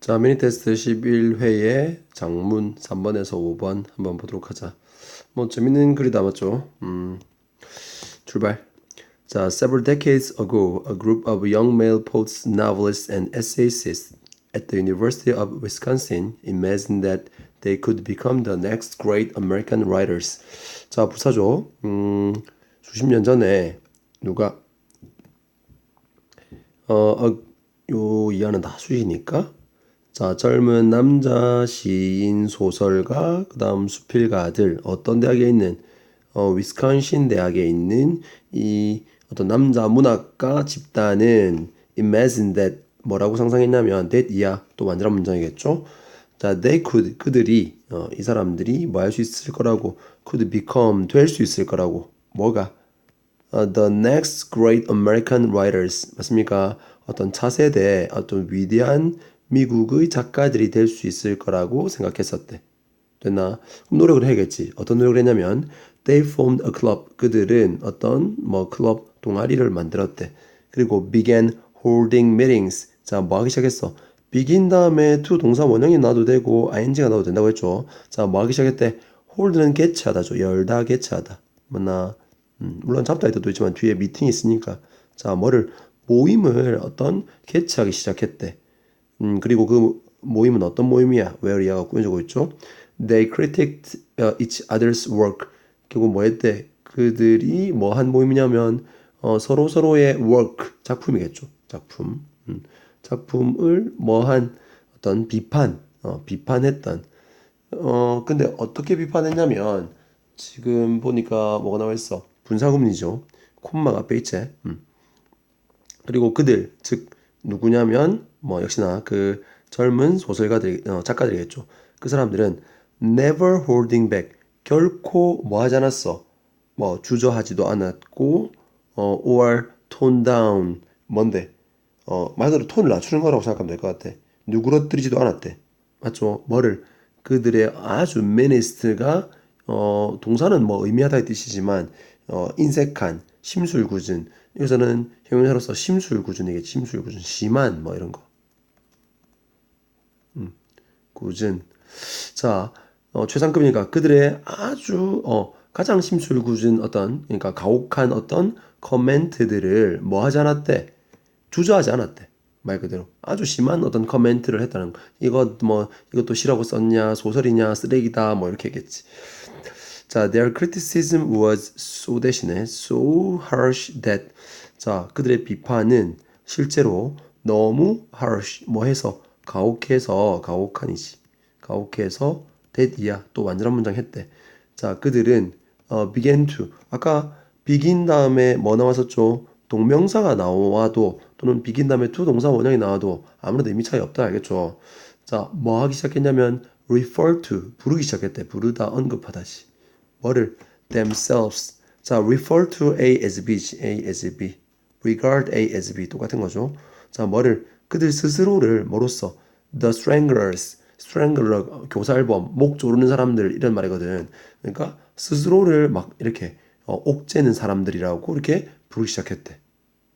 자, 미니 테스트 11회의 장문 3번에서 5번 한번 보도록 하자. 뭐 재밌는 글이 남았죠. 음, 출발. 자, several decades ago, a group of young male poets, novelists, and essayists at the University of Wisconsin imagined that they could become the next great American writers. 자, 부사죠. 음, 수십 년 전에 누가 어, 어, 요 이하는 다 수시니까 자 젊은 남자 시인 소설가 그 다음 수필가 아들 어떤 대학에 있는 어, 위스콘신 대학에 있는 이 어떤 남자 문학가 집단은 imagine that 뭐라고 상상했냐면 that 이하 또 완전한 문장이겠죠. 자, they could 그들이 어, 이 사람들이 뭐 할 수 있을 거라고 could become 될 수 있을 거라고 뭐가 어, the next great American writers 맞습니까? 어떤 차세대 어떤 위대한 미국의 작가들이 될 수 있을 거라고 생각했었대. 됐나? 그럼 노력을 해야겠지. 어떤 노력을 했냐면 they formed a club. 그들은 어떤 뭐 클럽 동아리를 만들었대. 그리고 began holding meetings. 자, 뭐 하기 시작했어? begin 다음에 to 동사 원형이 나와도 되고 ing가 나와도 된다고 했죠. 자, 뭐 하기 시작했대? hold는 개최하다죠. 열다 개최하다. 맞나? 음, 물론 잡다 해도 있지만 뒤에 미팅이 있으니까 자 뭐를 모임을 어떤 개최하기 시작했대. 음, 그리고 그 모임은 어떤 모임이야? where이야가 꾸며주고 있죠. They critiqued uh, each other's work. 결국 뭐 했대? 그들이 뭐 한 모임이냐면 어, 서로 서로의 work 작품이겠죠. 작품. 음, 작품을 뭐 한 어떤 비판, 어, 비판했던. 어, 근데 어떻게 비판했냐면 지금 보니까 뭐가 나와 있어? 분사구문이죠. 콤마가 있지. 음. 그리고 그들 즉 누구냐면 뭐 역시나 그 젊은 소설가들 어, 작가들이겠죠. 그 사람들은 never holding back 결코 뭐 하지 않았어. 뭐 주저하지도 않았고 어 or tone down 뭔데? 어 말 그대로 톤을 낮추는 거라고 생각하면 될 것 같아. 누그러뜨리지도 않았대. 맞죠? 뭐를 그들의 아주 메니스트가 어 동사는 뭐 의미하다의 뜻이지만 어 인색한 심술궂은 여기서는 형용사로서 심술궂은이겠지 심술궂은 심한 뭐 이런 거 음, 굳은 자 어, 최상급이니까 그들의 아주 어, 가장 심술 궂은 어떤 그러니까 가혹한 어떤 커멘트들을 뭐 하지 않았대? 주저하지 않았대. 말 그대로. 아주 심한 어떤 커멘트를 했다는 거. 이것 뭐 이것도 싫어하고 썼냐 소설이냐 쓰레기다 뭐 이렇게 했겠지. 자, their criticism was so 대신에 so harsh that 자, 그들의 비판은 실제로 너무 harsh 뭐 해서 가혹해서 가혹한이지. 가혹해서 that 이야 또 완전한 문장 했대. 자, 그들은 어, began to 아까 begin 다음에 뭐 나왔었죠? 동명사가 나와도 또는 begin 다음에 to 동사 원형이 나와도 아무래도 의미 차이 없다 알겠죠? 자, 뭐 하기 시작했냐면 refer to 부르기 시작했대. 부르다 언급하다시. 뭐를 themselves 자 refer to A as B A as B regard A as B 똑같은 거죠 자 뭐를 그들 스스로를 뭐로써? The stranglers strangler 교살범 목 조르는 사람들 이런 말이거든. 그러니까 스스로를 막 이렇게 어, 옥죄는 사람들이라고 이렇게 부르기 시작했대.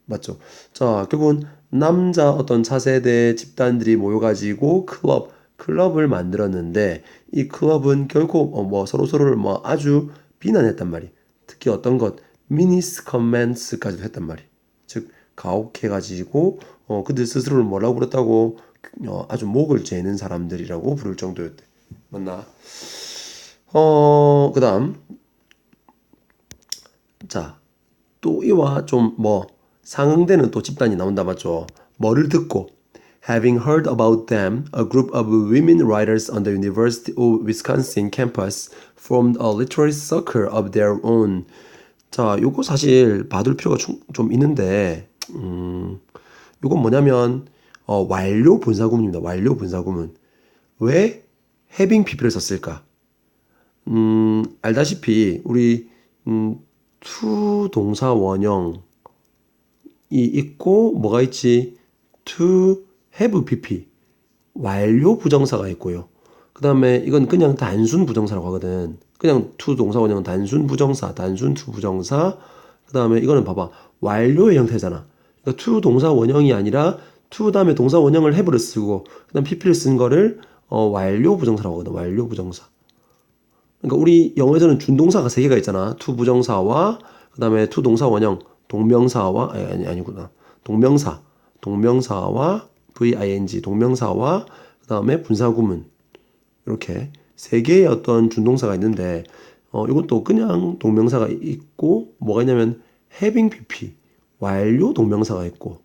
맞죠? 자 결국은 남자 어떤 차세대 집단들이 모여가지고 클럽 클럽을 만들었는데 이 클럽은 결코 어, 뭐 서로 서로를 뭐 아주 비난했단 말이. 특히 어떤 것? 미니스 커멘스까지도 했단 말이. 즉 가혹해가지고 어, 그들 스스로를 뭐라고 부렸다고 어, 아주 목을 재는 사람들이라고 부를 정도였대. 맞나? 어 그 다음 자 또 이와 좀 뭐 상응되는 또 집단이 나온다 맞죠? 뭐를 듣고 Having heard about them, a group of women writers on the University of Wisconsin campus formed a literary circle of their own. 자, 요거 사실 봐둘 필요가 좀 있는데, 음, 요건 뭐냐면, 어, 완료 분사구문입니다. 완료 분사구문. 왜 having pp를 썼을까? 음, 알다시피, 우리, 음, to 동사 원형이 있고, 뭐가 있지? to have pp 완료 부정사가 있고요. 그 다음에 이건 그냥 단순 부정사라고 하거든. 그냥 to 동사 원형은 단순 부정사, 단순 to 부정사. 그 다음에 이거는 봐봐 완료의 형태잖아. 그러니까 to 동사 원형이 아니라 to 다음에 동사 원형을 have를 쓰고 그다음 pp를 쓴 거를 어, 완료 부정사라고 하거든. 완료 부정사. 그러니까 우리 영어에서는 준동사가 세 개가 있잖아. to 부정사와 그다음에 to 동사 원형, 동명사와 아니, 아니 아니구나. 동명사, 동명사와 VING 동명사와 그다음에 분사구문 이렇게 세 개의 어떤 준동사가 있는데 어 이것도 그냥 동명사가 있고 뭐가 있냐면 having PP 완료 동명사가 있고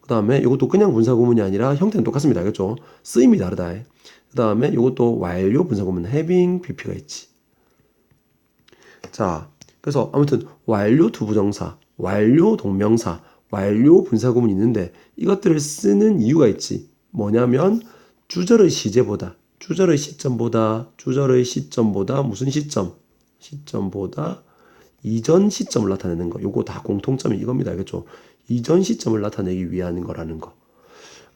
그 다음에 이것도 그냥 분사구문이 아니라 형태는 똑같습니다. 알겠죠? 쓰임이 다르다. 그 다음에 이것도 완료 분사구문 having pp가 있지. 자, 그래서 아무튼 완료 두부정사, 완료 동명사, 완료 분사구문이 있는데 이것들을 쓰는 이유가 있지. 뭐냐면 주절의 시제보다, 주절의 시점보다, 주절의 시점보다 무슨 시점? 시점보다 이전 시점을 나타내는 거. 요거 다 공통점이 이겁니다. 알겠죠? 이전 시점을 나타내기 위한 거라는 거.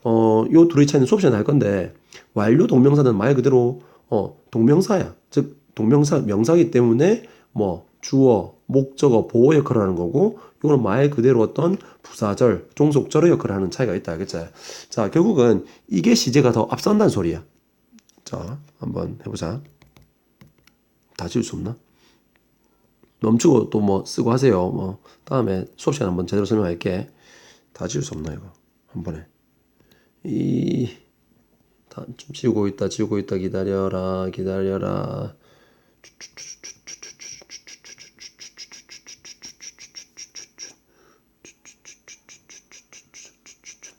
어, 요 둘의 차이는 수업 시간에 할 건데, 완료 동명사는 말 그대로, 어, 동명사야. 즉, 동명사, 명사기 때문에, 뭐, 주어, 목적어, 보호 역할을 하는 거고, 이거는 말 그대로 어떤 부사절, 종속절의 역할을 하는 차이가 있다. 알겠죠? 자, 결국은 이게 시제가 더 앞선다는 소리야. 자, 한번 해보자. 다 지울 수 없나? 멈추고 또 뭐 쓰고 하세요. 뭐 다음에 수업 시간 한번 제대로 설명할게. 다 지울 수 없나 이거 한 번에. 이 다 좀 지우고 있다 지우고 있다 기다려라 기다려라.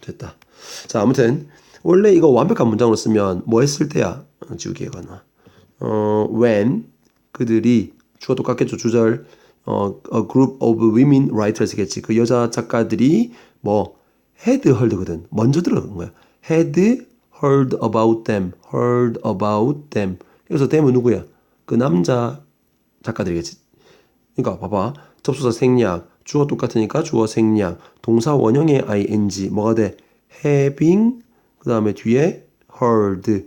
됐다. 자 아무튼 원래 이거 완벽한 문장으로 쓰면 뭐 했을 때야 지우기에 관한. 어 when 그들이 주어 똑같겠죠. 주절 어, a group of women writers겠지. 그 여자 작가들이 뭐 had heard거든. 먼저 들어간 거야. had heard about them. heard about them. 여기서 them은 누구야? 그 남자 작가들이겠지. 그러니까 봐봐. 접수사 생략. 주어 똑같으니까 주어 생략. 동사 원형의 ing 뭐가 돼? having 그 다음에 뒤에 heard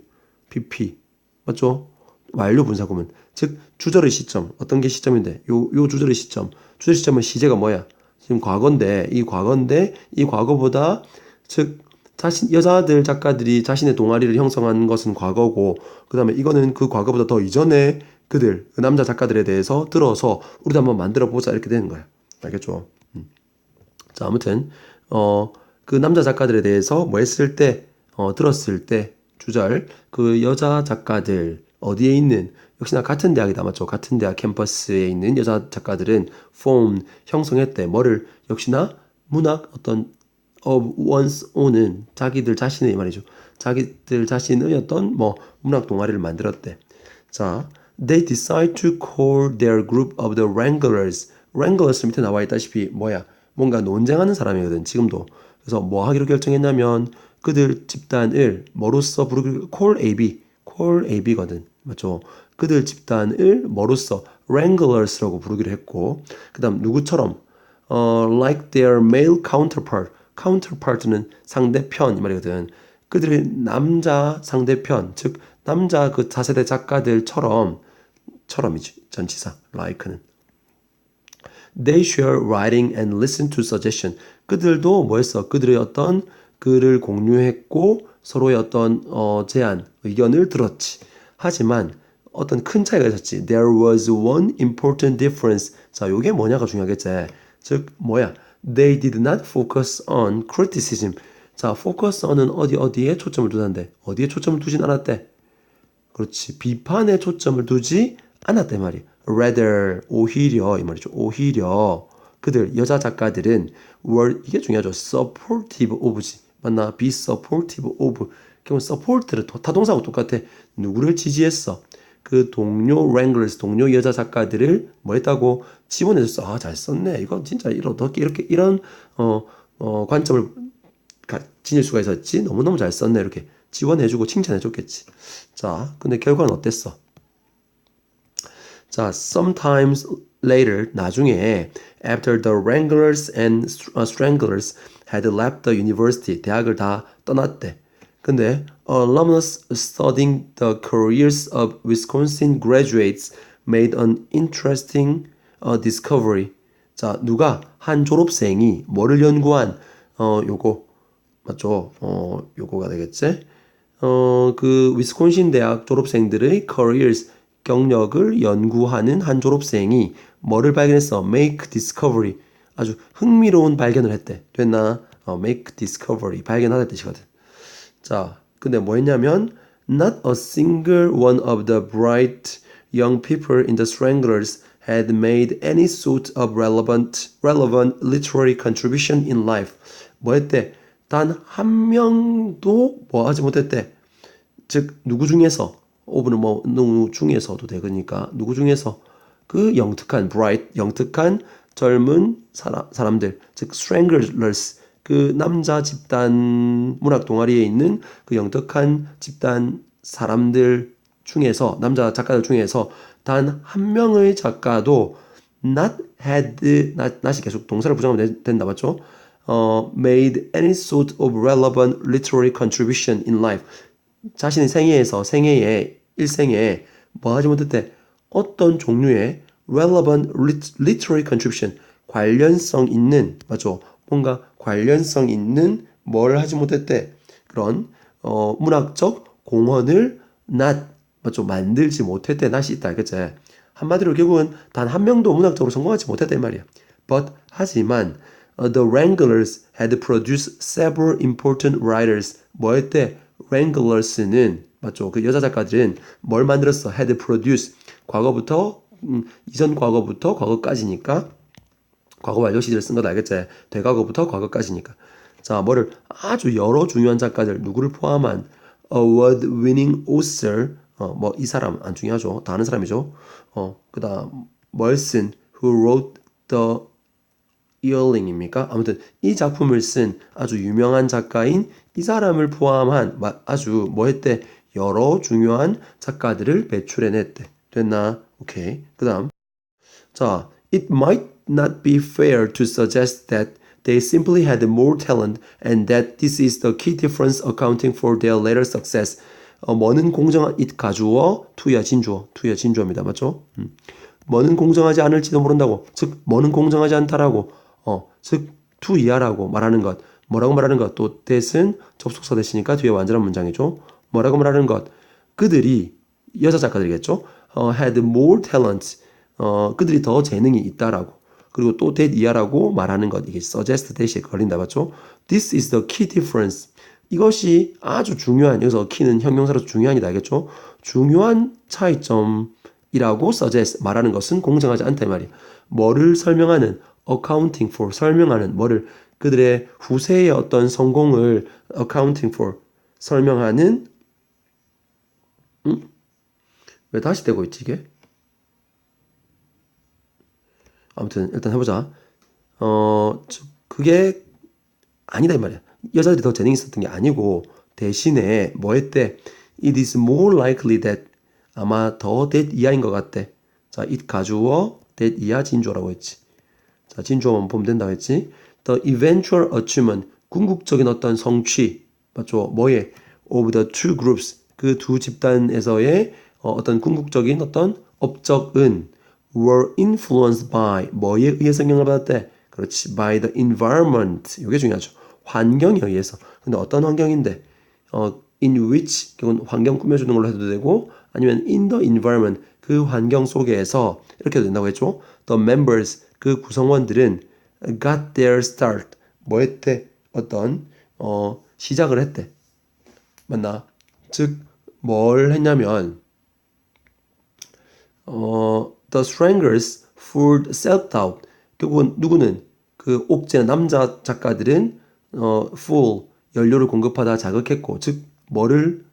pp 맞죠? 완료 분사구문 즉 주절의 시점 어떤 게 시점인데 요 요 주절의 시점 주절 시점은 시제가 뭐야 지금 과거인데 이 과거인데 이 과거보다 즉 자신 여자들 작가들이 자신의 동아리를 형성한 것은 과거고 그 다음에 이거는 그 과거보다 더 이전에 그들 그 남자 작가들에 대해서 들어서 우리도 한번 만들어 보자 이렇게 되는 거야 알겠죠? 음. 자 아무튼 어 그 남자 작가들에 대해서 뭐 했을 때 어, 들었을 때 주절 그 여자 작가들 어디에 있는 역시나 같은 대학이다 맞죠? 같은 대학 캠퍼스에 있는 여자 작가들은 form 형성했대. 뭐를 역시나 문학 어떤 of one's own은 자기들 자신의 말이죠. 자기들 자신의 어떤 뭐 문학 동아리를 만들었대. 자, they decide to call their group of the wranglers. wranglers 밑에 나와 있다시피 뭐야? 뭔가 논쟁하는 사람이거든. 지금도. 그래서 뭐 하기로 결정했냐면 그들 집단을 뭐로써 부르기로 call AB, call AB거든. 맞죠? 그들 집단을 뭐로써? Wranglers라고 부르기로 했고 그다음 누구처럼? 어, like their male counterpart. Counterpart는 상대편 이 말이거든. 그들의 남자 상대편 즉 남자 그 차세대 작가들처럼 처럼이지 전치사 like는. They share writing and listen to suggestion. 그들도 뭐했어? 그들의 어떤 글을 공유했고 서로의 어떤 어, 제안 의견을 들었지 하지만 어떤 큰 차이가 있었지. There was one important difference. 자, 요게 뭐냐가 중요하겠지. 즉, 뭐야? They did not focus on criticism. 자, focus on은 어디 어디에 초점을 두는데 어디에 초점을 두진 않았대. 그렇지. 비판에 초점을 두지 않았대 말이. Rather 오히려 이 말이죠. 오히려 그들 여자 작가들은 were 이게 중요하죠. supportive of지. 맞나? be supportive of. 그러면 support를 타동사하고 똑같아. 누구를 지지했어? 그 동료 랭글스 동료 여자 작가들을 뭐 했다고 지원해줬어. 아, 잘 썼네. 이거 진짜 이렇게, 이렇게, 이런, 어, 어, 관점을 가, 지닐 수가 있었지. 너무너무 잘 썼네. 이렇게 지원해주고 칭찬해줬겠지. 자, 근데 결과는 어땠어? 자, sometimes later, 나중에, after the wranglers and stranglers had left the university, 대학을 다 떠났대. 근데 alumnus studying the careers of Wisconsin graduates made an interesting uh, discovery. 자, 누가 한 졸업생이 뭐를 연구한 어 요거 맞죠? 어, 요거가 되겠지? 어, 그 위스콘신 대학 졸업생들의 careers 경력을 연구하는 한 졸업생이 뭐를 발견했어? make discovery 아주 흥미로운 발견을 했대. 됐나? 어, make discovery 발견하다 뜻이거든. 자, 근데 뭐 했냐면 not a single one of the bright young people in the Stranglers had made any sort of relevant relevant literary contribution in life. 뭐 했대? 단 한 명도 뭐 하지 못했대. 즉 누구 중에서 오브는 뭐 누구 중에서도 되니까 누구 중에서 그 영특한 bright 영특한 젊은 사람, 사람들 즉 stranglers 그 남자 집단 문학 동아리에 있는 그 영특한 집단 사람들 중에서 남자 작가들 중에서 단 한 명의 작가도 not had not, not이 계속 동사를 부정하면 된다 맞죠? 어, made any sort of relevant literary contribution in life. 자신의 생애에서 생애에 일생에 뭐 하지 못했대? 어떤 종류의 relevant literary contribution 관련성 있는 맞죠? 뭔가 관련성 있는 뭘 하지 못했대? 그런 어, 문학적 공헌을 not 맞죠? 만들지 못했대. 낫이 있다. 그치? 한마디로 결국은 단 한 명도 문학적으로 성공하지 못했단 말이야. But 하지만 uh, the Wranglers had produced several important writers. 뭐 했대? Wranglers는 맞죠? 그 여자 작가들은 뭘 만들었어? had produced 과거부터 음, 이전 과거부터 과거까지니까 과거 완료 시제를 쓴 거다 알겠지? 대과거부터 과거까지니까. 자, 뭐를 아주 여러 중요한 작가들 누구를 포함한 award-winning author 어, 뭐 이 사람 안 중요하죠. 다 아는 사람이죠. 어, 그다음 멀슨 who wrote the Yearling입니까? 아무튼 이 작품을 쓴 아주 유명한 작가인 이 사람을 포함한 아주 뭐 했대? 여러 중요한 작가들을 배출해냈대. 됐나? 오케이. 그 다음 자, it might not be fair to suggest that they simply had more talent and that this is the key difference accounting for their later success. 어, 뭐는 공정한 it 가주어 투야 진주어 투야 진주어입니다. 맞죠? 음. 뭐는 공정하지 않을지도 모른다고 즉 뭐는 공정하지 않다라고 어, 즉 투이하라고 말하는 것 뭐라고 말하는 것또 that은 접속사 대시니까 뒤에 완전한 문장이죠. 뭐라고 말하는 것 그들이 여자 작가들이겠죠. 어, had more talent 어, 그들이 더 재능이 있다라고 그리고 또 that 이하라고 말하는 것 이게 suggest that에 걸린다 맞죠? This is the key difference 이것이 아주 중요한 여기서 키는 형용사로 중요한이다 알겠죠? 중요한 차이점이라고 suggest 말하는 것은 공정하지 않다 이 말이야. 뭐를 설명하는 accounting for 설명하는 뭐를 그들의 후세의 어떤 성공을 accounting for 설명하는 응? 왜 다시 되고 있지 이게? 아무튼 일단 해보자. 어 그게 아니다 이 말이야. 여자들이 더 재능이 있었던 게 아니고 대신에 뭐 했대? It is more likely that 아마 더 that 이하인 것 같대. 자, it 가주어 that 이하 진주어라고 했지. 자, 진주어만 보면 된다고 했지. The eventual achievement 궁극적인 어떤 성취 맞죠? 뭐에 of the two groups 그 두 집단에서의 어, 어떤 궁극적인 어떤 업적은 were influenced by 뭐에 의해서 영향을 받았대? 그렇지. by the environment. 이게 중요하죠. 환경에 의해서. 근데 어떤 환경인데? 어, in which 그건 환경 꾸며주는 걸로 해도 되고 아니면 in the environment 그 환경 속에서 이렇게 도 된다고 했죠. The members 그 구성원들은 got their start 뭐 했대? 어떤 어 시작을 했대. 맞나? 즉 뭘 했냐면 어 the stranglers fooled self-doubt. 결국은 누구는 그 옥제는 남자 작가들은 어, full 연료를 공급하다 자극했고 즉 뭐를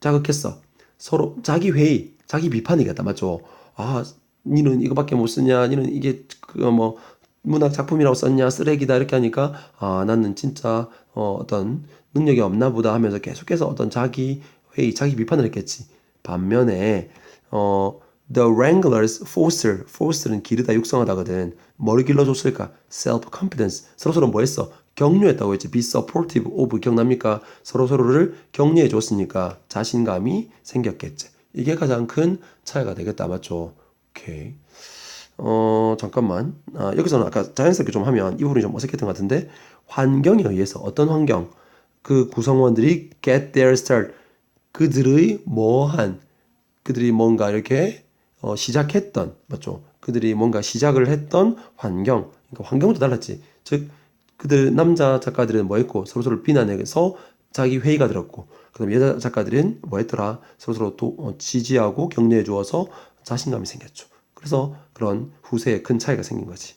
자극했어? 서로 자기 회의 자기 비판이겠다. 맞죠? 아 니는 이거밖에 못 쓰냐? 니는 이게 그뭐 문학 작품이라고 썼냐? 쓰레기다. 이렇게 하니까 아 나는 진짜 어, 어떤 능력이 없나 보다 하면서 계속해서 어떤 자기 회의 자기 비판을 했겠지. 반면에 어 The Wranglers foster, foster는 기르다 육성하다거든. 뭐를 길러줬을까? Self-confidence. 서로서로 뭐 했어? 격려했다고 했지. Be supportive of 기억납니까? 서로서로를 격려해 줬으니까 자신감이 생겼겠지. 이게 가장 큰 차이가 되겠다. 맞죠? 오케이. 어, 잠깐만. 아, 여기서는 아까 자연스럽게 좀 하면 이 부분이 좀 어색했던 것 같은데, 환경에 의해서 어떤 환경, 그 구성원들이 get their start, 그들의 뭐한, 그들이 뭔가 이렇게 어, 시작했던, 맞죠? 그들이 뭔가 시작을 했던 환경, 그러니까 환경부터 달랐지. 즉, 그들 남자 작가들은 뭐 했고 서로 서로 비난해서 자기 회의가 들었고, 그다음 여자 작가들은 뭐 했더라 서로 서로 도, 어, 지지하고 격려해 주어서 자신감이 생겼죠. 그래서 그런 후세에 큰 차이가 생긴 거지.